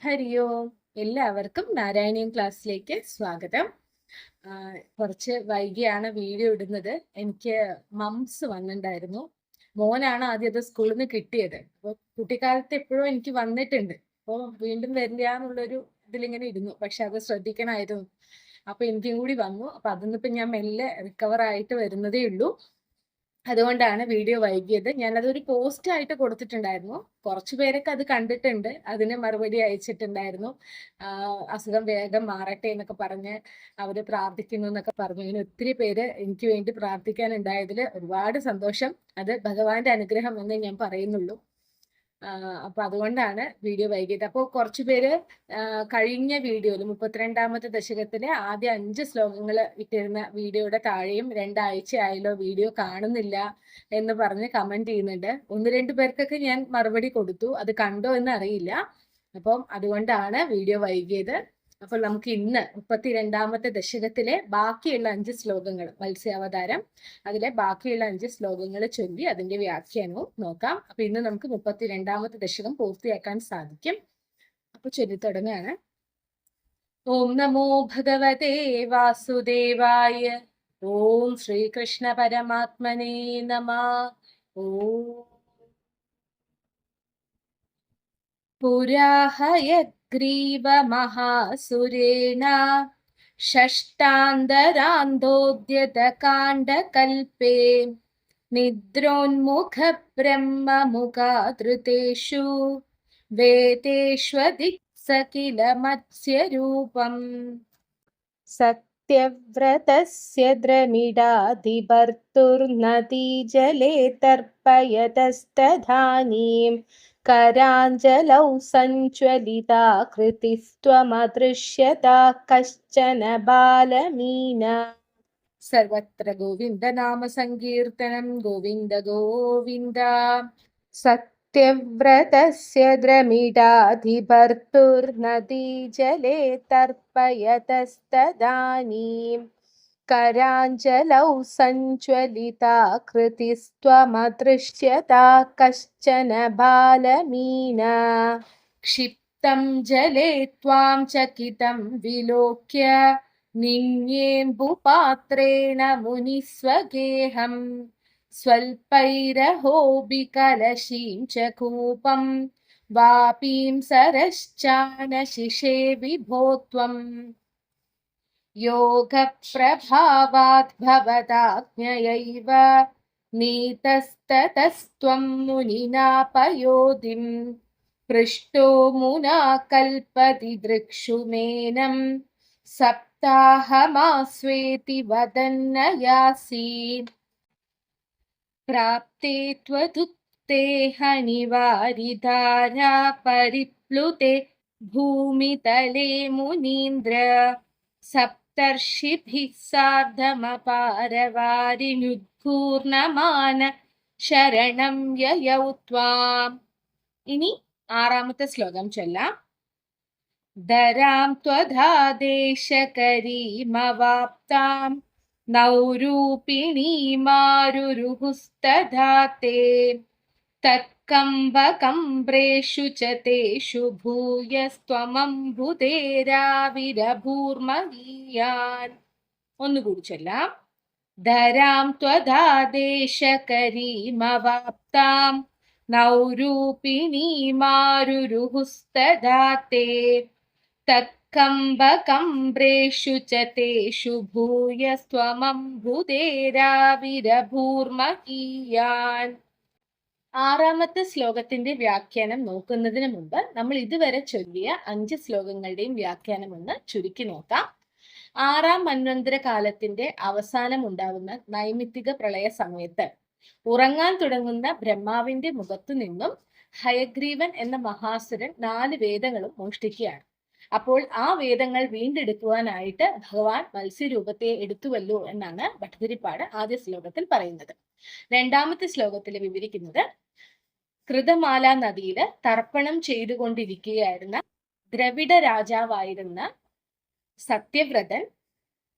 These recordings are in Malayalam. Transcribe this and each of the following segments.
ഹരി ഓം. എല്ലാവർക്കും നാരായണീയം ക്ലാസ്സിലേക്ക് സ്വാഗതം. കുറച്ച് വൈകിയാണ് വീഡിയോ ഇടുന്നത്. എനിക്ക് മംസ് വന്നിട്ടുണ്ടായിരുന്നു മോനാണ് ആദ്യം അത് സ്കൂളിൽ നിന്ന് കിട്ടിയത്. അപ്പോൾ കുട്ടിക്കാലത്ത് എപ്പോഴും എനിക്ക് വന്നിട്ടുണ്ട്. അപ്പോൾ വീണ്ടും വരില്ല എന്നുള്ളൊരു ഇതിലിങ്ങനെ ഇരുന്നു. പക്ഷെ അത് ശ്രദ്ധിക്കണമായിരുന്നു അപ്പൊ എനിക്കും കൂടി വന്നു. അപ്പൊ അതിന്നിപ്പോ ഞാൻ മെല്ലെ റിക്കവർ ആയിട്ട് വരുന്നതേ ഉള്ളൂ അതുകൊണ്ടാണ് വീഡിയോ വൈകിയത്. ഞാനതൊരു പോസ്റ്റ് ആയിട്ട് കൊടുത്തിട്ടുണ്ടായിരുന്നു. കുറച്ചു പേരൊക്കെ അത് കണ്ടിട്ടുണ്ട്. അതിന് മറുപടി അയച്ചിട്ടുണ്ടായിരുന്നു. അസുഖം വേഗം മാറട്ടെ എന്നൊക്കെ പറഞ്ഞ് അവർ പ്രാർത്ഥിക്കുന്നു എന്നൊക്കെ പറഞ്ഞു. ഇങ്ങനെ ഒത്തിരി പേര് എനിക്ക് വേണ്ടി പ്രാർത്ഥിക്കാനുണ്ടായതിൽ ഒരുപാട് സന്തോഷം. അത് ഭഗവാന്റെ അനുഗ്രഹം എന്നേ ഞാൻ പറയുന്നുള്ളൂ. അപ്പൊ അതുകൊണ്ടാണ് വീഡിയോ വൈകിയത്. അപ്പോൾ കുറച്ചു പേര് കഴിഞ്ഞ വീഡിയോയിൽ മുപ്പത്തിരണ്ടാമത്തെ ദശകത്തിലെ ആദ്യ അഞ്ച് ശ്ലോകങ്ങൾ ഇട്ടിരുന്ന വീഡിയോയുടെ താഴെയും രണ്ടാഴ്ച ആയാലോ വീഡിയോ കാണുന്നില്ല എന്ന് പറഞ്ഞ് കമന്റ് ചെയ്യുന്നുണ്ട്. ഒന്ന് രണ്ട് പേർക്കൊക്കെ ഞാൻ മറുപടി കൊടുത്തു. അത് കണ്ടോ എന്ന് അറിയില്ല. അപ്പം അതുകൊണ്ടാണ് വീഡിയോ വൈകിയത്. അപ്പോൾ നമുക്ക് ഇന്ന് മുപ്പത്തിരണ്ടാമത്തെ ദശകത്തിലെ ബാക്കിയുള്ള അഞ്ച് ശ്ലോകങ്ങൾ മത്സ്യാവതാരം. അതിലെ ബാക്കിയുള്ള അഞ്ച് ശ്ലോകങ്ങൾ ചൊല്ലി അതിന്റെ വ്യാഖ്യാനവും നോക്കാം. അപ്പൊ ഇന്ന് നമുക്ക് മുപ്പത്തിരണ്ടാമത്തെ ദശകം പൂർത്തിയാക്കാൻ സാധിക്കും. അപ്പൊ ചൊല്ലി തുടങ്ങുകയാണ് ഓം നമോ ഭഗവതേ വാസുദേവായ. ഓം ശ്രീകൃഷ്ണ പരമാത്മനേ നമ. ഓം. ग्रीवमहासुरेण षष्टान्तरान्दोद्यतकाण्डकल्पे निद्रोन्मुखब्रह्ममुखाधृतेषु वेदेष्वदि किल मत्स्य सत्यव्रतस्य द्रमिडादिभर्तुर्नदीजले तर्पयतस्त धानीम् कराञ्जलौ सञ्ज्वलिताकृतिस्त्वमदृश्यता कश्चन बालमीना सर्वत्र गोविन्दनामसङ्कीर्तनं गोविन्द गोविन्द सत्यव्रतस्य द्रमिडाधिभर्तुर्नदीजले तर्पयतस्तदानीम् कराञ्जलौ सञ्ज्वलिताकृतिस्त्वमदृश्यता कश्चन बालमीना। क्षिप्तं जले त्वां चकितं विलोक्य निन्येम्बुपात्रेण मुनिस्वगेहं स्वल्पैरहोबिकलशीं च कूपं वापीं सरश्चानशिषे विभो त्वम् योगप्रभावाद्भवदाज्ञयैव नीतस्ततस्त्वं मुनिना पयोधिं पृष्टो मुना कल्पति दृक्षुमेनं सप्ताहमास्वेति वदन्न यासी प्राप्ते त्वदुक्ते हनिवारिधारा परिप्लुते भूमितले मुनीन्द्र। सप् സാർദ്ധമപാരവാരിനുദ്ഘൂർണമാന ശരണം യയൗത്വാം ഇനി ആറാമത്തെ ശ്ലോകം ചൊല്ലാം. ധരാം ത്വധാദേശകരീമവാപ്താം. നൗരൂപിണീമാരുരുഹുസ്തധാ തേ കമ്പകംബ്രേഷു ച തേഷു ഭൂയസ്ത്വമംബുതേരാവിരഭൂർമീയാൻ ഒന്നുകൂടി ചൊല്ലാം. ധരാം ത്വധാദേശകരീമവാപ്താം നൗരൂപിണീമാരുരുഹുസ്തദാത്തേ. തക്കംബകംബ്രേഷു ച തേഷു ഭൂയസ്ത്വമംബുതേരാവിരഭൂർമീയാൻ ആറാമത്തെ ശ്ലോകത്തിന്റെ വ്യാഖ്യാനം നോക്കുന്നതിന് മുമ്പ് നമ്മൾ ഇതുവരെ ചൊല്ലിയ അഞ്ച് ശ്ലോകങ്ങളുടെയും വ്യാഖ്യാനം ഒന്ന് ചുരുക്കി നോക്കാം. ആറാം മന്വന്തര കാലത്തിന്റെ അവസാനം ഉണ്ടാകുന്ന നൈമിത്തിക പ്രളയ സമയത്ത് ഉറങ്ങാൻ തുടങ്ങുന്ന ബ്രഹ്മാവിന്റെ മുഖത്തു നിന്നും ഹയഗ്രീവൻ എന്ന മഹാസുരൻ നാല് വേദങ്ങളും മോഷ്ടിക്കുകയാണ്. അപ്പോൾ ആ വേദങ്ങൾ വീണ്ടെടുക്കുവാനായിട്ട് ഭഗവാൻ മത്സ്യരൂപത്തെ എടുത്തുവല്ലോ എന്നാണ് ഭട്ടതിരിപ്പാട് ആദ്യ ശ്ലോകത്തിൽ പറയുന്നത്. രണ്ടാമത്തെ ശ്ലോകത്തിൽ വിവരിക്കുന്നത് കൃതമാല നദിയിൽ തർപ്പണം ചെയ്തുകൊണ്ടിരിക്കുകയായിരുന്ന ദ്രവിഡ രാജാവായിരുന്ന സത്യവ്രതൻ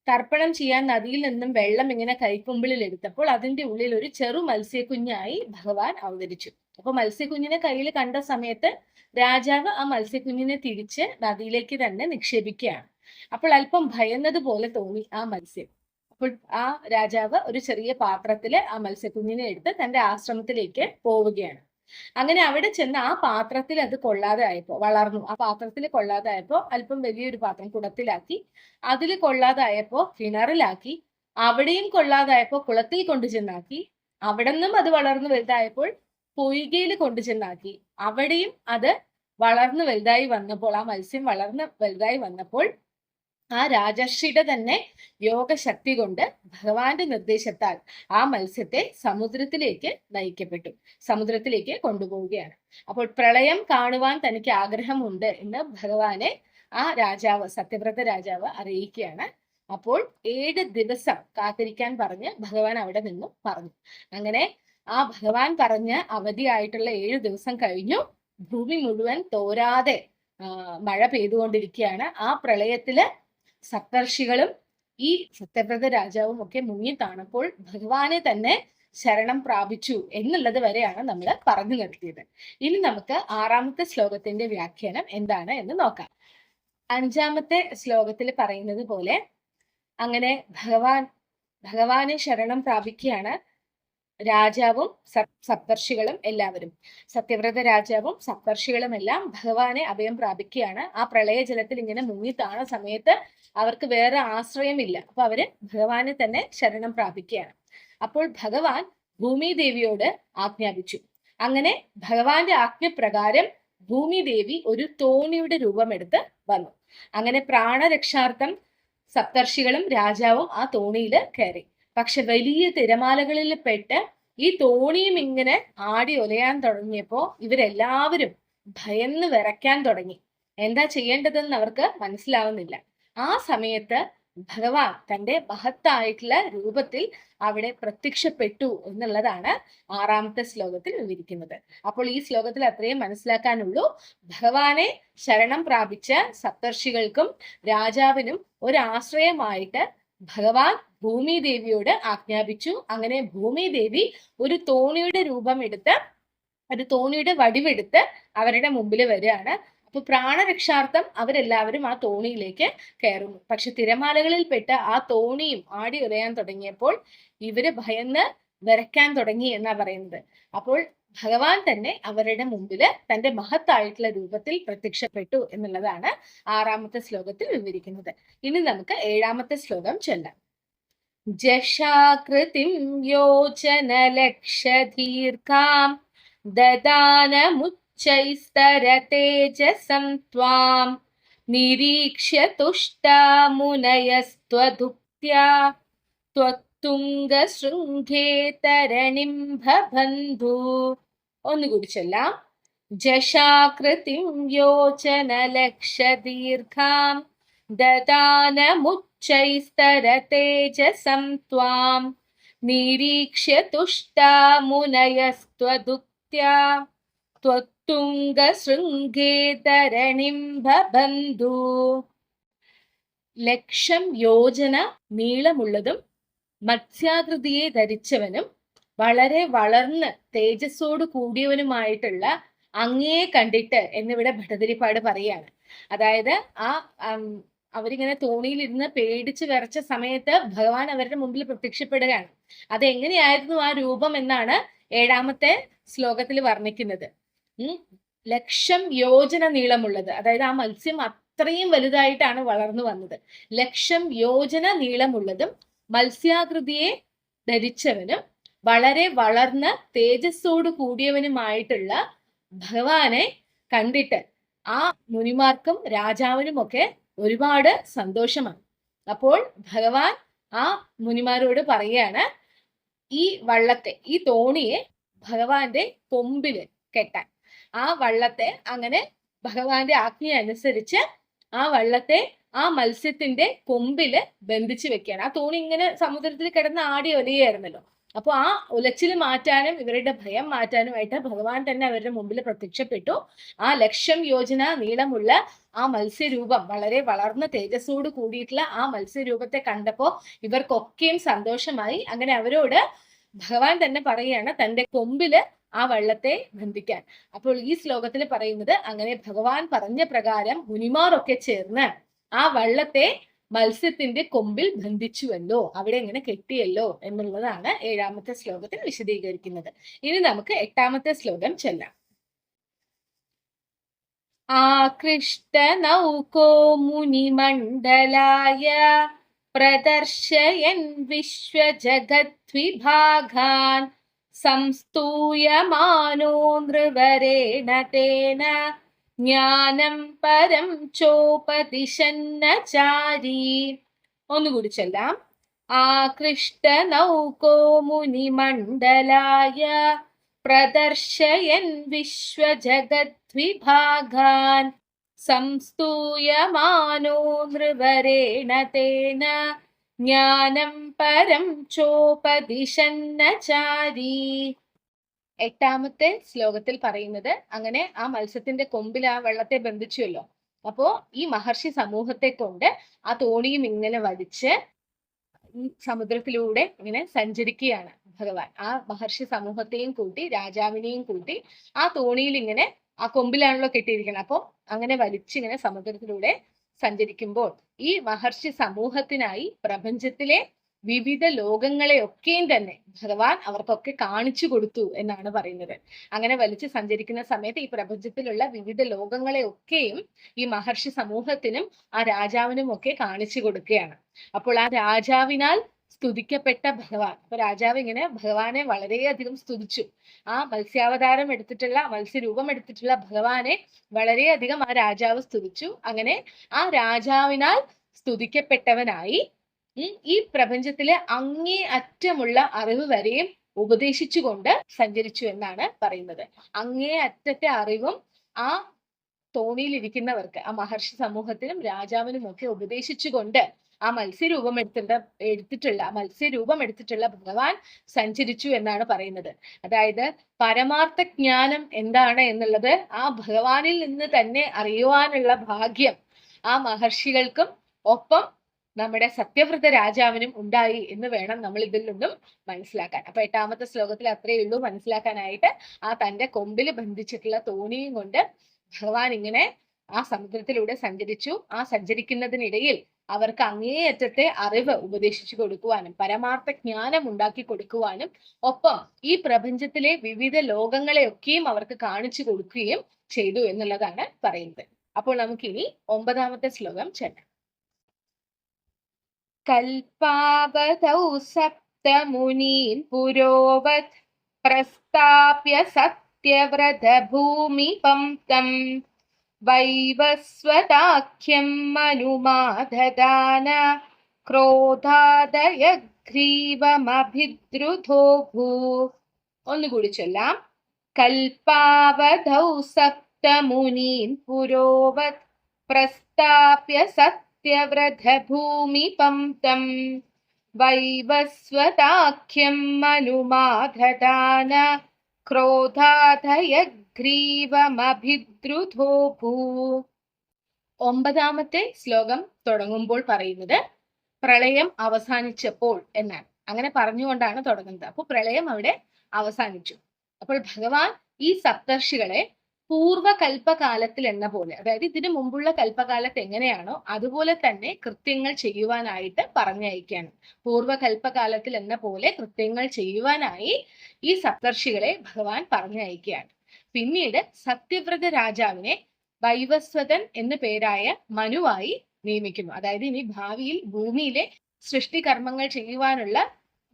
തർപ്പണം ചെയ്യാൻ നദിയിൽ നിന്നും വെള്ളം ഇങ്ങനെ കൈക്കുമ്പിളിൽ എടുത്തപ്പോൾ അതിന്റെ ഉള്ളിൽ ഒരു ചെറു മത്സ്യക്കുഞ്ഞായി ഭഗവാൻ അവതരിച്ചു. അപ്പൊ മത്സ്യക്കുഞ്ഞിനെ കയ്യിൽ കണ്ട സമയത്ത് രാജാവ് ആ മത്സ്യക്കുഞ്ഞിനെ തിരിച്ച് നദിയിലേക്ക് തന്നെ നിക്ഷേപിക്കുകയാണ്. അപ്പോൾ അല്പം ഭയന്നതുപോലെ തോന്നി ആ മത്സ്യം. അപ്പോൾ ആ രാജാവ് ഒരു ചെറിയ പാത്രത്തിൽ ആ മത്സ്യക്കുഞ്ഞിനെ എടുത്ത് തന്റെ ആശ്രമത്തിലേക്ക് പോവുകയാണ്. അങ്ങനെ അവിടെ ചെന്ന് ആ പാത്രത്തിൽ അത് കൊള്ളാതെ ആയപ്പോ വളർന്നു. ആ പാത്രത്തിൽ കൊള്ളാതെ ആയപ്പോ അല്പം വലിയൊരു പാത്രം കുടത്തിലാക്കി അതിൽ കൊള്ളാതായപ്പോ കിണറിലാക്കി അവിടെയും കൊള്ളാതായപ്പോ കുളത്തിൽ കൊണ്ടു ചെന്നാക്കി അവിടെ നിന്നും അത് വളർന്നു വലുതായപ്പോൾ പൊയ്കയിൽ കൊണ്ടുചെന്നാക്കി അവിടെയും അത് വളർന്നു വലുതായി വന്നപ്പോൾ ആ മത്സ്യം വളർന്ന് വലുതായി വന്നപ്പോൾ ആ രാജർഷിയുടെ തന്നെ യോഗശക്തി കൊണ്ട് ഭഗവാന്റെ നിർദ്ദേശത്താൽ ആ മത്സ്യത്തെ സമുദ്രത്തിലേക്ക് നയിക്കപ്പെട്ടു. സമുദ്രത്തിലേക്ക് കൊണ്ടുപോവുകയാണ്. അപ്പോൾ പ്രളയം കാണുവാൻ തനിക്ക് ആഗ്രഹമുണ്ട് എന്ന് ഭഗവാനെ ആ രാജാവ് സത്യവ്രത രാജാവ് അറിയിക്കുകയാണ്. അപ്പോൾ ഏഴ് ദിവസം കാത്തിരിക്കാൻ പറഞ്ഞ് ഭഗവാൻ അവിടെ നിന്നും പറഞ്ഞു. അങ്ങനെ ആ ഭഗവാൻ പറഞ്ഞ അവധിയായിട്ടുള്ള ഏഴു ദിവസം കഴിഞ്ഞു. ഭൂമി മുഴുവൻ തോരാതെ മഴ പെയ്തുകൊണ്ടിരിക്കുകയാണ്. ആ പ്രളയത്തിൽ സപ്തർഷികളും ഈ സത്യവ്രത രാജാവും ഒക്കെ മുങ്ങി താണപ്പോൾ ഭഗവാനെ തന്നെ ശരണം പ്രാപിച്ചു എന്നുള്ളത് വരെയാണ് നമ്മൾ പറഞ്ഞു നിർത്തിയത്. ഇനി നമുക്ക് ആറാമത്തെ ശ്ലോകത്തിന്റെ വ്യാഖ്യാനം എന്താണ് എന്ന് നോക്കാം. അഞ്ചാമത്തെ ശ്ലോകത്തിൽ പറയുന്നത് പോലെ അങ്ങനെ ഭഗവാൻ ഭഗവാനെ ശരണം പ്രാപിക്കുകയാണ്. രാജാവും സപ് സപ്തർഷികളും എല്ലാവരും. സത്യവ്രത രാജാവും സപ്തർഷികളും എല്ലാം ഭഗവാനെ അഭയം പ്രാപിക്കുകയാണ്. ആ പ്രളയജലത്തിൽ ഇങ്ങനെ മുങ്ങി താണ സമയത്ത് അവർക്ക് വേറെ ആശ്രയമില്ല. അപ്പൊ അവർ ഭഗവാനെ തന്നെ ശരണം പ്രാപിക്കുകയാണ്. അപ്പോൾ ഭഗവാൻ ഭൂമിദേവിയോട് ആജ്ഞാപിച്ചു. അങ്ങനെ ഭഗവാന്റെ ആജ്ഞപ്രകാരം ഭൂമിദേവി ഒരു തോണിയുടെ രൂപമെടുത്ത് വന്നു. അങ്ങനെ പ്രാണരക്ഷാർത്ഥം സപ്തർഷികളും രാജാവും ആ തോണിയിൽ കയറി. പക്ഷെ വലിയ തിരമാലകളിൽ പെട്ട് ഈ തോണിയും ഇങ്ങനെ ആടി ഒലയാൻ തുടങ്ങിയപ്പോ ഇവരെല്ലാവരും ഭയന്ന് വിറയ്ക്കാൻ തുടങ്ങി. എന്താ ചെയ്യേണ്ടതെന്ന് അവർക്ക് മനസ്സിലാവുന്നില്ല. ആ സമയത്ത് ഭഗവാൻ തന്റെ മഹത്തായിട്ടുള്ള രൂപത്തിൽ അവിടെ പ്രത്യക്ഷപ്പെട്ടു എന്നുള്ളതാണ് ആറാമത്തെ ശ്ലോകത്തിൽ വിവരിക്കുന്നത്. അപ്പോൾ ഈ ശ്ലോകത്തിൽ അത്രയും മനസ്സിലാക്കാനുള്ളൂ. ഭഗവാനെ ശരണം പ്രാപിച്ച സപ്തർഷികൾക്കും രാജാവിനും ഒരാശ്രയമായിട്ട് ഭഗവാൻ ഭൂമി ദേവിയോട് ആജ്ഞാപിച്ചു. അങ്ങനെ ഭൂമി ദേവി ഒരു തോണിയുടെ രൂപം എടുത്ത് ഒരു തോണിയുടെ വടിവെടുത്ത് അവരുടെ മുമ്പിൽ വരികയാണ്. അപ്പൊ പ്രാണരക്ഷാർത്ഥം അവരെല്ലാവരും ആ തോണിയിലേക്ക് കയറുന്നു. പക്ഷെ തിരമാലകളിൽ പെട്ട് ആ തോണിയും ആടി ഉറയാൻ തുടങ്ങിയപ്പോൾ ഇവർ ഭയന്ന് വരയ്ക്കാൻ തുടങ്ങി എന്നാ പറയുന്നത്. അപ്പോൾ ഭഗവാൻ തന്നെ അവരുടെ മുമ്പിൽ തന്റെ മഹത്തായിട്ടുള്ള രൂപത്തിൽ പ്രത്യക്ഷപ്പെട്ടു എന്നുള്ളതാണ് ആറാമത്തെ ശ്ലോകത്തിൽ വിവരിക്കുന്നത്. ഇനി നമുക്ക് ഏഴാമത്തെ ശ്ലോകം ചൊല്ലാം. ജഷാകൃതിം യോജനലക്ഷദീർഘാം ദദാനമുച്ചൈസ്തരതേജസം ത്വാം നിരീക്ഷ്യ തുഷ്ടാമുനയസ്ത്വദുക്ത്യാ ത്വത്തുംഗശൃംഖേ തരണിം ബന്ധു ഒന്നുകൂടി ചൊല്ലാം ജഷാകൃതിം യോജനലക്ഷദീർഘാം ദദാനമുച്ചൈസ്തരതേജസം ത്വാം. നിരീക്ഷ്യ തുഷ്ടാമുനയസ്ത്വദുക്ത്യാ ത്വത്തുംഗശൃംഖേ തരണിം ഭബന്ധു. ലക്ഷം യോജന നീളമുള്ളതും മത്സ്യാകൃതിയെ ധരിച്ചവനും വളരെ വളർന്ന് തേജസ്സോട് കൂടിയവനുമായിട്ടുള്ള അങ്ങയെ കണ്ടിട്ട് എന്നിവിടെ ഭട്ടതിരിപ്പാട് പറയാണ് അതായത് ആ അവരിങ്ങനെ തോണിയിലിരുന്ന് പേടിച്ച് വിറച്ച സമയത്ത് ഭഗവാൻ അവരുടെ മുമ്പിൽ പ്രത്യക്ഷപ്പെടുകയാണ്. അത് എങ്ങനെയായിരുന്നു ആ രൂപം എന്നാണ് ഏഴാമത്തെ ശ്ലോകത്തിൽ വർണിക്കുന്നത്. ലക്ഷം യോജന നീളമുള്ളത്. അതായത് ആ മത്സ്യം അത്രയും വലുതായിട്ടാണ് വളർന്നു വന്നത്. ലക്ഷം യോജന നീളമുള്ളതും മത്സ്യാകൃതിയെ ധരിച്ചവനും വളരെ വളർന്ന തേജസ്സോട് കൂടിയവനുമായിട്ടുള്ള ഭഗവാനെ കണ്ടിട്ട് ആ മുനിമാർക്കും രാജാവിനും ഒക്കെ ഒരുപാട് സന്തോഷമാണ്. അപ്പോൾ ഭഗവാൻ ആ മുനിമാരോട് പറയുകയാണ് ഈ വള്ളത്തെ ഈ തോണിയെ ഭഗവാന്റെ കൊമ്പിൽ കെട്ടാൻ. ആ വള്ളത്തെ അങ്ങനെ ഭഗവാന്റെ ആജ്ഞ അനുസരിച്ച് ആ വള്ളത്തെ ആ മത്സ്യത്തിന്റെ കൊമ്പിൽ ബന്ധിച്ചു വെക്കുകയാണ്. ആ തോണി ഇങ്ങനെ സമുദ്രത്തിൽ കിടന്ന് ആടി ഒലിയായിരുന്നല്ലോ അപ്പോൾ ആ ഉലച്ചിൽ മാറ്റാനും ഇവരുടെ ഭയം മാറ്റാനുമായിട്ട് ഭഗവാൻ തന്നെ അവരുടെ മുമ്പിൽ പ്രത്യക്ഷപ്പെട്ടു. ആ ലക്ഷ്യം യോജന നീളമുള്ള ആ മത്സ്യരൂപം വളരെ വളർന്ന തേജസ്സോട് കൂടിയിട്ടുള്ള ആ മത്സ്യരൂപത്തെ കണ്ടപ്പോൾ ഇവർക്കൊക്കെയും സന്തോഷമായി. അങ്ങനെ അവരോട് ഭഗവാൻ തന്നെ പറയുകയാണ് തന്റെ കൊമ്പിൽ ആ വെള്ളത്തെ ബന്ധിക്കാൻ. അപ്പോൾ ഈ ശ്ലോകത്തിൽ പറയുന്നത് അങ്ങനെ ഭഗവാൻ പറഞ്ഞ പ്രകാരം മുനിമാർ ഒക്കെ ചേർന്ന് ആ വെള്ളത്തെ മത്സ്യത്തിന്റെ കൊമ്പിൽ ബന്ധിച്ചുവല്ലോ അവിടെ എങ്ങനെ കെട്ടിയല്ലോ എന്നുള്ളതാണ് ഏഴാമത്തെ ശ്ലോകത്തിൽ വിശദീകരിക്കുന്നത്. ഇനി നമുക്ക് എട്ടാമത്തെ ശ്ലോകം ചെല്ലാം. ആകൃഷ്ട നൗകോ മുനിമണ്ഡലായ പ്രദർശയൻ വിശ്വജഗദ്വിഭാഗാൻ സംസ്തൂയമാനോ നൃവരേണ തേന ജ്ഞാനം പരം ചോപതിശന്നചാരി. ഒന്നുകൂടി ചെല്ലാം. ആകൃഷ്ട നൗകോ മുനിമണ്ഡലായ പ്രദർശയൻ വിശ്വജഗദ്വിഭാഗാൻ. സംസ്തൂയമാനോ നൃവരേണ തേന ജ്ഞാനം പരം ചോപതിശന്നചാരി. എട്ടാമത്തെ ശ്ലോകത്തിൽ പറയുന്നത് അങ്ങനെ ആ മത്സ്യത്തിന്റെ കൊമ്പിൽ ആ വെള്ളത്തെ ബന്ധിച്ചുവല്ലോ. അപ്പോ ഈ മഹർഷി സമൂഹത്തെ കൊണ്ട് ആ തോണിയും ഇങ്ങനെ വലിച്ച് സമുദ്രത്തിലൂടെ ഇങ്ങനെ സഞ്ചരിക്കുകയാണ് ഭഗവാൻ. ആ മഹർഷി സമൂഹത്തെയും കൂട്ടി രാജാവിനെയും കൂട്ടി ആ തോണിയിൽ ഇങ്ങനെ ആ കൊമ്പിലാണല്ലോ കെട്ടിയിരിക്കുന്നത്. അപ്പോൾ അങ്ങനെ വലിച്ചിങ്ങനെ സമുദ്രത്തിലൂടെ സഞ്ചരിക്കുമ്പോൾ ഈ മഹർഷി സമൂഹത്തിനായി പ്രപഞ്ചത്തിലെ വിവിധ ലോകങ്ങളെയൊക്കെയും തന്നെ ഭഗവാൻ അവർക്കൊക്കെ കാണിച്ചു കൊടുത്തു എന്നാണ് പറയുന്നത്. അങ്ങനെ വലിച്ചു സഞ്ചരിക്കുന്ന സമയത്ത് ഈ പ്രപഞ്ചത്തിലുള്ള വിവിധ ലോകങ്ങളെയൊക്കെയും ഈ മഹർഷി സമൂഹത്തിനും ആ രാജാവിനും ഒക്കെ കാണിച്ചു കൊടുക്കുകയാണ്. അപ്പോൾ ആ രാജാവിനാൽ സ്തുതിക്കപ്പെട്ട ഭഗവാൻ അപ്പൊ രാജാവ് ഇങ്ങനെ ഭഗവാനെ വളരെയധികം സ്തുതിച്ചു. ആ മത്സ്യാവതാരം എടുത്തിട്ടുള്ള മത്സ്യരൂപം എടുത്തിട്ടുള്ള ഭഗവാനെ വളരെയധികം ആ രാജാവ് സ്തുതിച്ചു. അങ്ങനെ ആ രാജാവിനാൽ സ്തുതിക്കപ്പെട്ടവനായി ഈ പ്രപഞ്ചത്തിലെ അങ്ങേ അറ്റമുള്ള അറിവ് വരെയും ഉപദേശിച്ചുകൊണ്ട് സഞ്ചരിച്ചു എന്നാണ് പറയുന്നത്. അങ്ങേ അറ്റത്തെ അറിവും ആ തോണിയിലിരിക്കുന്നവർക്ക് ആ മഹർഷി സമൂഹത്തിനും രാജാവിനും ഒക്കെ ഉപദേശിച്ചുകൊണ്ട് ആ മത്സ്യരൂപം എടുത്തിട്ട് എടുത്തിട്ടുള്ള മത്സ്യരൂപം എടുത്തിട്ടുള്ള ഭഗവാൻ സഞ്ചരിച്ചു എന്നാണ് പറയുന്നത്. അതായത് പരമാർത്ഥ ജ്ഞാനം എന്താണ് എന്നുള്ളത് ആ ഭഗവാനിൽ നിന്ന് തന്നെ അറിയുവാനുള്ള ഭാഗ്യം ആ മഹർഷികൾക്കും ഒപ്പം നമ്മുടെ സത്യവ്രത രാജാവിനും ഉണ്ടായി എന്ന് വേണം നമ്മൾ ഇതിൽ നിന്നും മനസ്സിലാക്കാൻ. അപ്പൊ എട്ടാമത്തെ ശ്ലോകത്തിൽ അത്രയേ ഉള്ളൂ. മനസ്സിലാക്കാനായിട്ട് ആ തന്റെ കൊമ്പിൽ ബന്ധിച്ചിട്ടുള്ള തോണിയും കൊണ്ട് ഭഗവാൻ ഇങ്ങനെ ആ സമുദ്രത്തിലൂടെ സഞ്ചരിച്ചു. ആ സഞ്ചരിക്കുന്നതിനിടയിൽ അവർക്ക് അങ്ങേയറ്റത്തെ അറിവ് ഉപദേശിച്ചു കൊടുക്കുവാനും പരമാർത്ഥ ജ്ഞാനം ഉണ്ടാക്കി കൊടുക്കുവാനും ഒപ്പം ഈ പ്രപഞ്ചത്തിലെ വിവിധ ലോകങ്ങളെയൊക്കെയും അവർക്ക് കാണിച്ചു കൊടുക്കുകയും ചെയ്തു എന്നുള്ളതാണ് പറയുന്നത്. അപ്പോൾ നമുക്കിനി ഒമ്പതാമത്തെ ശ്ലോകം ചെല്ലാം കൽപ്പാവതൗ സപ്തമുനീൻ പുരോവത് പ്രസ്ഥാപ്യ സത്യവ്രതഭൂമിപം തം വൈവസ്വതാഖ്യം മനുമാദദാന ക്രോധാദയഗ്രീവമഭിദ്രുധോ ഭൂ. ഒന്നുകൂടി ചൊല്ലാം. കൽപ്പാവധൗ സപ്തമുനീൻ പുരോവത് പ്രസ്ഥാപ്യ സത്യവ്രതഭൂമിപം തം വൈവസ്വതാഖ്യം മനുമാദദാന ക്രോധാധയഗ്രീവമഭിദ്രുധോ ഭൂ ഒമ്പതാമത്തെ ശ്ലോകം തുടങ്ങുമ്പോൾ പറയുന്നത് പ്രളയം അവസാനിച്ചപ്പോൾ എന്നാണ്. അങ്ങനെ പറഞ്ഞുകൊണ്ടാണ് തുടങ്ങുന്നത്. അപ്പോൾ പ്രളയം അവിടെ അവസാനിച്ചു. അപ്പോൾ ഭഗവാൻ ഈ സപ്തർഷികളെ പൂർവകൽപ്പകാലത്തിൽ എന്ന പോലെ അതായത് ഇതിനു മുമ്പുള്ള കൽപ്പകാലത്ത് എങ്ങനെയാണോ അതുപോലെ തന്നെ കൃത്യങ്ങൾ ചെയ്യുവാനായിട്ട് പറഞ്ഞയക്കാണ്. പൂർവകൽപ്പകാലത്തിൽ എന്ന പോലെ കൃത്യങ്ങൾ ചെയ്യുവാനായി ഈ സപ്തർഷികളെ ഭഗവാൻ പറഞ്ഞയക്കുകയാണ് പിന്നീട് സത്യവ്രത രാജാവിനെ വൈവസ്വതൻ എന്ന പേരായ മനുവായി നിയമിക്കുന്നു. അതായത് ഇനി ഭാവിയിൽ ഭൂമിയിലെ സൃഷ്ടികർമ്മങ്ങൾ ചെയ്യുവാനുള്ള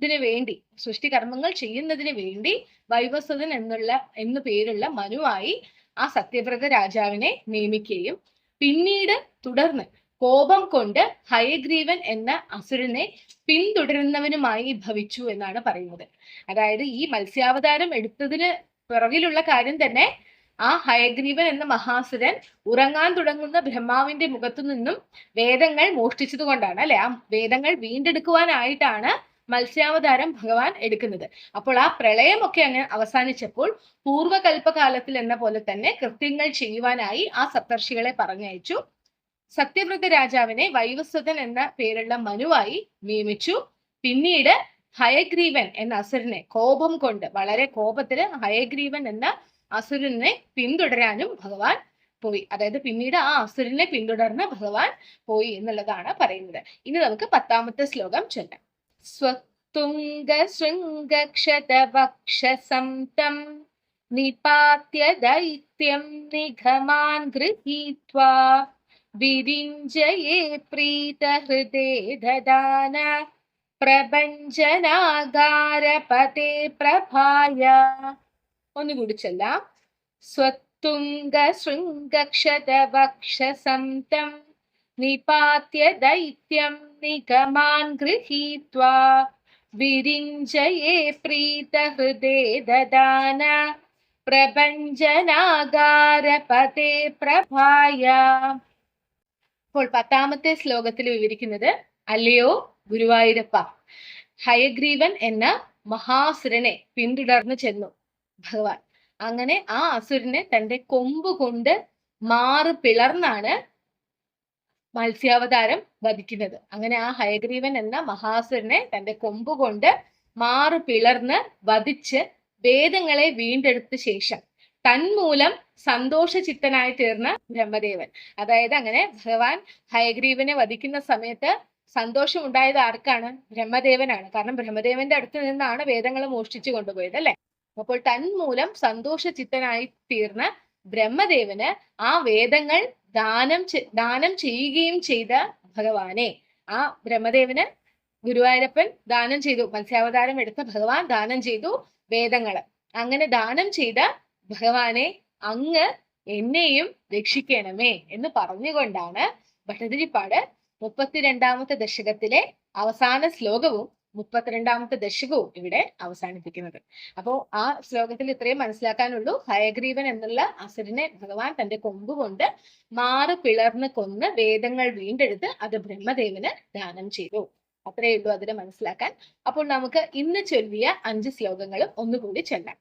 ഇതിനു വേണ്ടി സൃഷ്ടികർമ്മങ്ങൾ ചെയ്യുന്നതിന് വേണ്ടി വൈവസ്വതൻ എന്നുള്ള എന്നു പേരുള്ള മനുവായി ആ സത്യവ്രത രാജാവിനെ നിയമിക്കുകയും പിന്നീട് തുടർന്ന് കോപം കൊണ്ട് ഹയഗ്രീവൻ എന്ന അസുരനെ പിന്തുടരുന്നവനുമായി ഭവിച്ചു എന്നാണ് പറയുന്നത്. അതായത് ഈ മത്സ്യാവതാരം എടുത്തതിന് പിറകിലുള്ള കാര്യം തന്നെ ആ ഹയഗ്രീവൻ എന്ന മഹാസുരൻ ഉറങ്ങാൻ തുടങ്ങുന്ന ബ്രഹ്മാവിന്റെ മുഖത്തു നിന്നും വേദങ്ങൾ മോഷ്ടിച്ചത് കൊണ്ടാണ് അല്ലെ? ആ വേദങ്ങൾ വീണ്ടെടുക്കുവാനായിട്ടാണ് മത്സ്യാവതാരം ഭഗവാൻ എടുക്കുന്നത്. അപ്പോൾ ആ പ്രളയമൊക്കെ അങ്ങ് അവസാനിച്ചപ്പോൾ പൂർവകൽപ്പകാലത്തിൽ എന്ന പോലെ തന്നെ കൃത്യങ്ങൾ ചെയ്യുവാനായി ആ സപ്തർഷികളെ പറഞ്ഞയച്ചു. സത്യവ്രത രാജാവിനെ വൈവസ്വതൻ എന്ന പേരുള്ള മനുവായി നിയമിച്ചു. പിന്നീട് ഹയഗ്രീവൻ എന്ന അസുരനെ കോപം കൊണ്ട് വളരെ കോപത്തിൽ ഹയഗ്രീവൻ എന്ന അസുരനെ പിന്തുടരാനും ഭഗവാൻ പോയി. അതായത് പിന്നീട് ആ അസുരനെ പിന്തുടർന്ന് ഭഗവാൻ പോയി എന്നുള്ളതാണ് പറയുന്നത്. ഇനി നമുക്ക് പത്താമത്തെ ശ്ലോകം ചൊല്ലാം. സ്വത്തുംഗ ശൃംഗക്ഷതവക്ഷസം നിപാത്യ ദൈത്യം നിഗമാൻ ഗൃഹീത്വാ വിരിഞ്ചയേ പ്രീതഹൃദേ ദദാന പ്രപഞ്ചനാകാരപതേ പ്രഭായ ഒന്നുകൂടി ചൊല്ലാം സ്വത്തുംഗ ശൃംഗക്ഷതവക്ഷസം തം നിപാത്യ ദൈത്യം നിഗമാൻ गृहीत्वा विरिञ्जये प्रीतहृदे ददान പ്രപഞ്ചനാകാരപതേ പ്രഭായ അപ്പോൾ പത്താമത്തെ ശ്ലോകത്തിൽ വിവരിക്കുന്നത് അല്ലയോ ഗുരുവായൂരപ്പ ഹയഗ്രീവൻ എന്ന മഹാസുരനെ പിന്തുടർന്നു ചെന്നു ഭഗവാൻ. അങ്ങനെ ആ അസുരനെ തന്റെ കൊമ്പ് കൊണ്ട് മാറു പിളർന്നാണ് മത്സ്യാവതാരം വധിക്കുന്നത്. അങ്ങനെ ആ ഹയഗ്രീവൻ എന്ന മഹാസുരനെ തന്റെ കൊമ്പ് കൊണ്ട് മാറു പിളർന്ന് വധിച്ച് വേദങ്ങളെ വീണ്ടെടുത്ത ശേഷം തന്മൂലം സന്തോഷചിത്തനായി തീർന്ന ബ്രഹ്മദേവൻ. അതായത് അങ്ങനെ ഭഗവാൻ ഹയഗ്രീവനെ വധിക്കുന്ന സമയത്ത് സന്തോഷം ഉണ്ടായത് ആർക്കാണ്? ബ്രഹ്മദേവനാണ്. കാരണം ബ്രഹ്മദേവന്റെ അടുത്ത് നിന്നാണ് വേദങ്ങൾ മോഷ്ടിച്ചു കൊണ്ടുപോയത് അല്ലെ? അപ്പോൾ തന്മൂലം സന്തോഷചിത്തനായി തീർന്ന ബ്രഹ്മദേവന് ആ വേദങ്ങൾ ദാനം ദാനം ചെയ്യുകയും ചെയ്ത ഭഗവാനെ. ആ ബ്രഹ്മദേവന് ഗുരുവായൂരപ്പൻ ദാനം ചെയ്തു മത്സ്യാവതാരം എടുത്ത ഭഗവാൻ ദാനം ചെയ്തു വേദങ്ങൾ. അങ്ങനെ ദാനം ചെയ്ത ഭഗവാനെ അങ്ങ് എന്നെയും രക്ഷിക്കണമേ എന്ന് പറഞ്ഞുകൊണ്ടാണ് ഭട്ടതിരിപ്പാട് മുപ്പത്തിരണ്ടാമത്തെ ദശകത്തിലെ അവസാന ശ്ലോകവും മുപ്പത്തിരണ്ടാമത്തെ ദശകവും ഇവിടെ അവസാനിപ്പിക്കുന്നത്. അപ്പോ ആ ശ്ലോകത്തിൽ ഇത്രയും മനസ്സിലാക്കാനുള്ളൂ. ഹയഗ്രീവൻ എന്നുള്ള അസുരനെ ഭഗവാൻ തന്റെ കൊമ്പുകൊണ്ട് കൊണ്ട് മാറ് പിളർന്ന് കൊന്ന് വേദങ്ങൾ വീണ്ടെടുത്ത് അത് ബ്രഹ്മദേവന് ദാനം ചെയ്തു. അത്രയേ ഉള്ളൂ അതിനെ മനസ്സിലാക്കാൻ. അപ്പോൾ നമുക്ക് ഇന്ന് ചൊല്ലിയ അഞ്ച് ശ്ലോകങ്ങളും ഒന്നുകൂടി ചൊല്ലാം.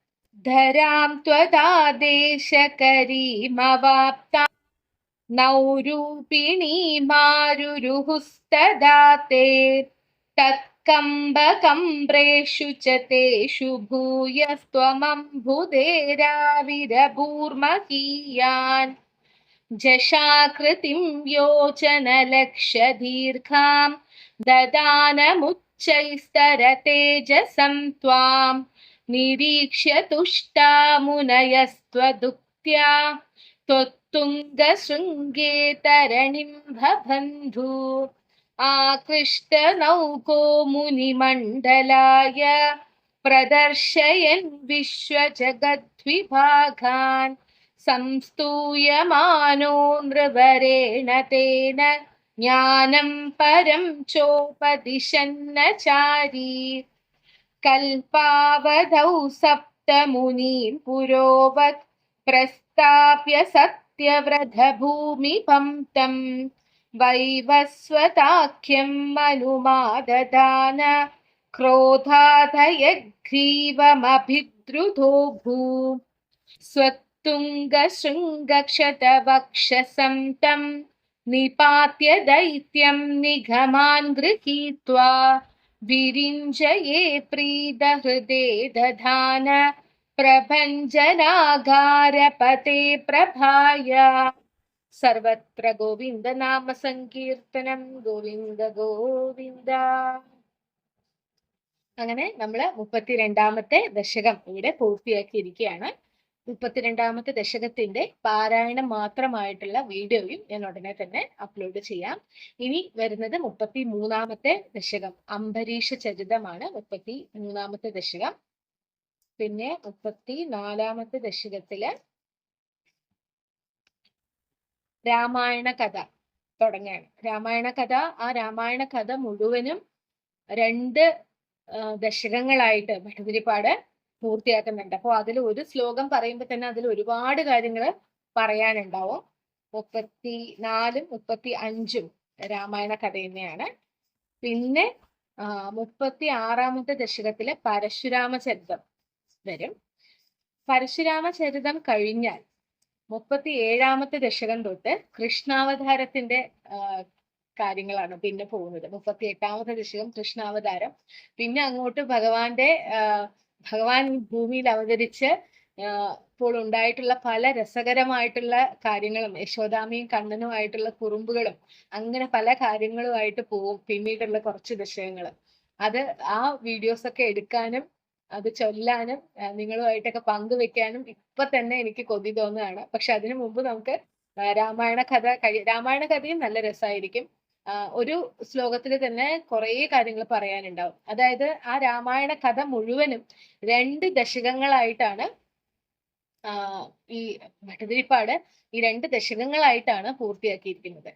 ധരാം ത്വതാദേശകരീമവാപ്ത നൗരൂപിണീമാരുരുഹുസ്തദാത്തെ कम्बकम्ब्रेषु च तेषु भूयस्त्वमम्बुधेराविरभूर्मकीयान् जशाकृतिं योचनलक्षदीर्घां ददानमुच्चैस्तरतेजसं त्वां निरीक्ष्य तुष्टा मुनयस्त्वदुक्त्या त्वत्तुङ्गशृङ्गे तरणिं भबन्धु। आकृष्टनौको मुनिमण्डलाय प्रदर्शयन् विश्वजगद्विभागान् संस्तूयमानो नृवरेण तेन ज्ञानं परं चोपदिशन्नचारी। कल्पावधौ सप्तमुनीन् पुरोवत् प्रस्ताप्य सत्यव्रतभूमिपं तं वैवस्वताख्यं मनुमाददान क्रोधादयग्रीवमभिद्रुतो भू। स्वत्तुङ्गशृङ्गक्षतवक्षसं तं निपात्य दैत्यं निगमान् गृहीत्वा विरिञ्जये प्रीदहृदे दधान प्रभञ्जनागारपते प्रभाय സർവത്ര ഗോവിന്ദ നാമ സങ്കീർത്തനം ഗോവിന്ദ ഗോവിന്ദ. അങ്ങനെ നമ്മൾ മുപ്പത്തിരണ്ടാമത്തെ ദശകം ഇവിടെ പൂർത്തിയാക്കിയിരിക്കുകയാണ്. മുപ്പത്തിരണ്ടാമത്തെ ദശകത്തിന്റെ പാരായണം മാത്രമായിട്ടുള്ള വീഡിയോയും ഞാൻ ഉടനെ തന്നെ അപ്ലോഡ് ചെയ്യാം. ഇനി വരുന്നത് മുപ്പത്തി മൂന്നാമത്തെ ദശകം. അംബരീഷ ചരിതമാണ് മുപ്പത്തി മൂന്നാമത്തെ ദശകം. പിന്നെ മുപ്പത്തി നാലാമത്തെ ദശകത്തിൽ രാമായണ കഥ തുടങ്ങുകയാണ് രാമായണ കഥ ആ രാമായണ കഥ മുഴുവനും രണ്ട് ദശകങ്ങളായിട്ട് ഭട്ടതിരിപ്പാട് പൂർത്തിയാക്കുന്നുണ്ട്. അപ്പോൾ അതിൽ ഒരു ശ്ലോകം പറയുമ്പോൾ തന്നെ അതിൽ ഒരുപാട് കാര്യങ്ങൾ പറയാനുണ്ടാവും. മുപ്പത്തി നാലും മുപ്പത്തി അഞ്ചും രാമായണ കഥ തന്നെയാണ്. പിന്നെ മുപ്പത്തി ആറാമത്തെ ദശകത്തിലെ പരശുരാമ ചരിതം വരും. പരശുരാമ ചരിതം കഴിഞ്ഞാൽ മുപ്പത്തി ഏഴാമത്തെ ദശകം തൊട്ട് കൃഷ്ണാവതാരത്തിന്റെ കാര്യങ്ങളാണ് പിന്നെ പോകുന്നത്. മുപ്പത്തി എട്ടാമത്തെ ദശകം കൃഷ്ണാവതാരം. പിന്നെ അങ്ങോട്ട് ഭഗവാന്റെ ഭഗവാൻ ഭൂമിയിൽ അവതരിച്ച് ഇപ്പോൾ ഉണ്ടായിട്ടുള്ള പല രസകരമായിട്ടുള്ള കാര്യങ്ങളും യശോദാമയും കണ്ണനുമായിട്ടുള്ള കുറുമ്പുകളും അങ്ങനെ പല കാര്യങ്ങളുമായിട്ട് പോവും പിന്നീടുള്ള കുറച്ച് ദശകങ്ങൾ അത് ആ വീഡിയോസ് ഒക്കെ എടുക്കാനും അത് ചൊല്ലാനും നിങ്ങളുമായിട്ടൊക്കെ പങ്കുവെക്കാനും ഇപ്പൊ തന്നെ എനിക്ക് കൊതി തോന്നുകയാണ്. പക്ഷെ അതിനു മുമ്പ് നമുക്ക് രാമായണ കഥ കഴി രാമായണ കഥയും നല്ല രസമായിരിക്കും ഒരു ശ്ലോകത്തിൽ തന്നെ കുറേ കാര്യങ്ങൾ പറയാനുണ്ടാവും. അതായത് ആ രാമായണ കഥ മുഴുവനും രണ്ട് ദശകങ്ങളായിട്ടാണ് ഈ ഭട്ടതിരിപ്പാട് ഈ രണ്ട് ദശകങ്ങളായിട്ടാണ് പൂർത്തിയാക്കിയിരിക്കുന്നത്.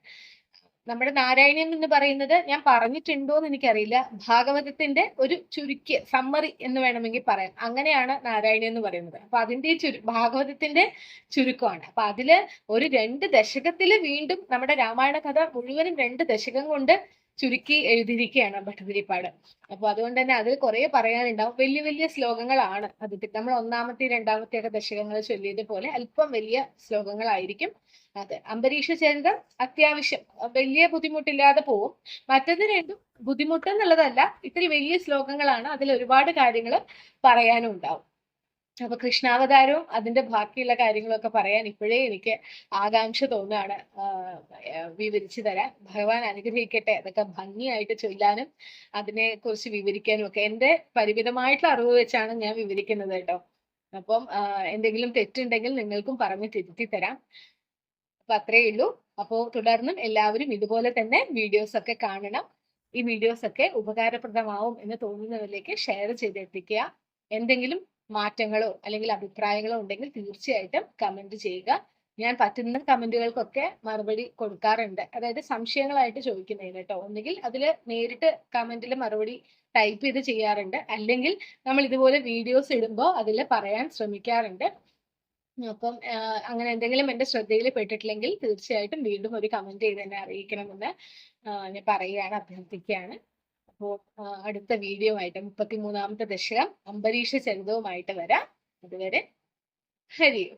നമ്മുടെ നാരായണീയം എന്ന് പറയുന്നത് ഞാൻ പറഞ്ഞിട്ടുണ്ടോ എന്ന് എനിക്കറിയില്ല. ഭാഗവതത്തിന്റെ ഒരു ചുരുക്കിയ സമ്മറി എന്ന് വേണമെങ്കിൽ പറയാം. അങ്ങനെയാണ് നാരായണി എന്ന് പറയുന്നത്. അപ്പൊ അതിന്റെ ചുരു ഭാഗവതത്തിന്റെ ചുരുക്കമാണ്. അപ്പൊ അതിൽ ഒരു രണ്ട് ദശകത്തിൽ വീണ്ടും നമ്മുടെ രാമായണ കഥ മുഴുവനും രണ്ട് ദശകം കൊണ്ട് ചുരുക്കി എഴുതിയിരിക്കുകയാണ് ഭട്ടതിരിപ്പാട്. അപ്പൊ അതുകൊണ്ട് തന്നെ അതിൽ കുറെ പറയാനുണ്ടാവും. വലിയ വലിയ ശ്ലോകങ്ങളാണ് അത് നമ്മൾ ഒന്നാമത്തെ രണ്ടാമത്തെ ഒക്കെ ദശകങ്ങൾ ചൊല്ലിയത് പോലെ അല്പം വലിയ ശ്ലോകങ്ങളായിരിക്കും അത്. അംബരീഷ ചരിതം അത്യാവശ്യം വലിയ ബുദ്ധിമുട്ടില്ലാതെ പോവും. മറ്റത് രണ്ടും ബുദ്ധിമുട്ട് എന്നുള്ളതല്ല ഇത്തിരി വലിയ ശ്ലോകങ്ങളാണ് അതിൽ ഒരുപാട് കാര്യങ്ങൾ പറയാനും ഉണ്ടാവും അപ്പൊ കൃഷ്ണാവതാരവും അതിന്റെ ബാക്കിയുള്ള കാര്യങ്ങളൊക്കെ പറയാൻ ഇപ്പോഴേ എനിക്ക് ആകാംക്ഷ തോന്നുകയാണ്. വിവരിച്ചു തരാൻ. ഭഗവാൻ അനുഗ്രഹിക്കട്ടെ. അതൊക്കെ ഭംഗിയായിട്ട് ചൊല്ലാനും അതിനെ കുറിച്ച് വിവരിക്കാനും ഒക്കെ. എന്റെ പരിമിതമായിട്ടുള്ള അറിവ് വെച്ചാണ് ഞാൻ വിവരിക്കുന്നത് കേട്ടോ. അപ്പം എന്തെങ്കിലും തെറ്റുണ്ടെങ്കിൽ നിങ്ങൾക്കും പറഞ്ഞ് തിരുത്തി തരാം. അപ്പൊ അത്രയേ ഉള്ളൂ. അപ്പോ തുടർന്നും എല്ലാവരും ഇതുപോലെ തന്നെ വീഡിയോസ് ഒക്കെ കാണണം. ഈ വീഡിയോസ് ഒക്കെ ഉപകാരപ്രദമാവും എന്ന് തോന്നുന്നവരിലേക്ക് ഷെയർ ചെയ്തെത്തിക്കുക. എന്തെങ്കിലും മാറ്റങ്ങളോ അല്ലെങ്കിൽ അഭിപ്രായങ്ങളോ ഉണ്ടെങ്കിൽ തീർച്ചയായിട്ടും കമന്റ് ചെയ്യുക. ഞാൻ പറ്റുന്ന കമന്റുകൾക്കൊക്കെ മറുപടി കൊടുക്കാറുണ്ട്. അതായത് സംശയങ്ങളായിട്ട് ചോദിക്കുന്നതിന് കേട്ടോ. ഒന്നുകിൽ അതിൽ നേരിട്ട് കമന്റിൽ മറുപടി ടൈപ്പ് ചെയ്ത് ചെയ്യാറുണ്ട്. അല്ലെങ്കിൽ നമ്മൾ ഇതുപോലെ വീഡിയോസ് ഇടുമ്പോൾ അതിൽ പറയാൻ ശ്രമിക്കാറുണ്ട്. അപ്പം അങ്ങനെ എന്തെങ്കിലും എന്റെ ശ്രദ്ധയിൽ പെട്ടിട്ടില്ലെങ്കിൽ തീർച്ചയായിട്ടും വീണ്ടും ഒരു കമന്റ് ചെയ്ത് എന്നെ അറിയിക്കണമെന്ന് ഞാൻ പറയുകയാണ് അഭ്യർത്ഥിക്കുകയാണ്. അപ്പോൾ അടുത്ത വീഡിയോ ആയിട്ട് മുപ്പത്തി മൂന്നാമത്തെ ദശകം അംബരീഷ ചരിതവുമായിട്ട് വരാം. അതുവരെ ഹരിയോ.